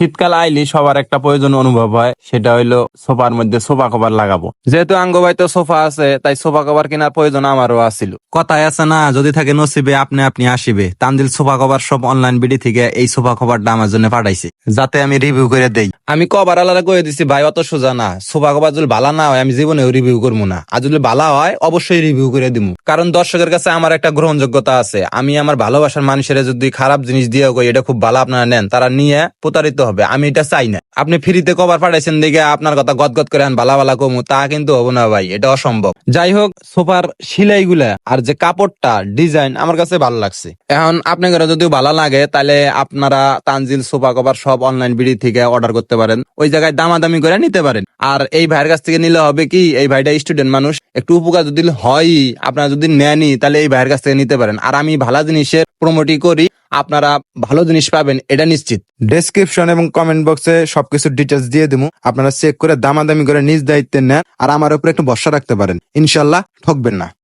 শীতকাল আইলি সবার একটা প্রয়োজন অনুভব হয় সেটা হইল সোফার মধ্যে সোফা কভার লাগাবো। যেহেতু আঙ্গবাই তো সোফা আছে তাই সোফা কভার কেনার প্রয়োজন আমারও আছিল। কথায় আছে না যদি থাকে নসিবে আপনি আপনি আসিবে। তানজিল সোফা কভার সব অনলাইন বিডি থেকে এই সোফা কভারটা আমার জন্য পাঠাইছে যাতে আমি রিভিউ করে দেই। আমি কভার আলাদা করে দিছি ভাই অত সোজা না। সোফা কভার যদি ভালো না হয় আমি জীবনেও রিভিউ করব না। আর যদি ভালো হয় অবশ্যই রিভিউ করে দিব কারণ দর্শকের কাছে আমার একটা গ্রহণযোগ্যতা আছে। আমি আমার ভালোবাসার মানুষের যদি খারাপ জিনিস দিয়ে এটা খুব ভালো আপনারা নেন। তারা নিয়ে প্রতারিত হবে, আমি এটা চাই না। আপনি ফ্রিতে কভার পাঠাইছেন দেখে আপনার কথা গদগদ করে আন ভালা কমু, তা কিন্তু হব না ভাই, এটা অসম্ভব। যাই হোক, সোফার সিলাই আর যে কাপড়টা, ডিজাইন আমার কাছে ভালো লাগছে। এখন আপনাদের যদি ভালো লাগে, তাহলে আপনারা তানজিল সোফা কভার সব অনলাইন বিডি থেকে অর্ডার করতে পারেন। ওই জায়গায় দামাদামি করে নিতে পারেন। আর এই ভাইয়ের কাছ থেকে নিলে হবে কি, এই ভাইটা স্টুডেন্ট মানুষ, একটু উপকার যদি হয়, আপনারা যদি নেনই, তাহলে এই ভাইয়ের কাছ থেকে নিতে পারেন। আর আমি ভালো জিনিসের প্রমোটই করি। আপনারা ভালো জিনিস পাবেন, এটা নিশ্চিত। ডেসক্রিপশন এবং কমেন্ট বক্সে সবকিছু ডিটেলস দিয়ে দেবো আপনারা চেক করে দামাদামি করে নিজ দায়িত্বে নেন আর আমার উপরে একটু ভরসা রাখতে পারেন। ইনশাল্লাহ ঠকবেন না।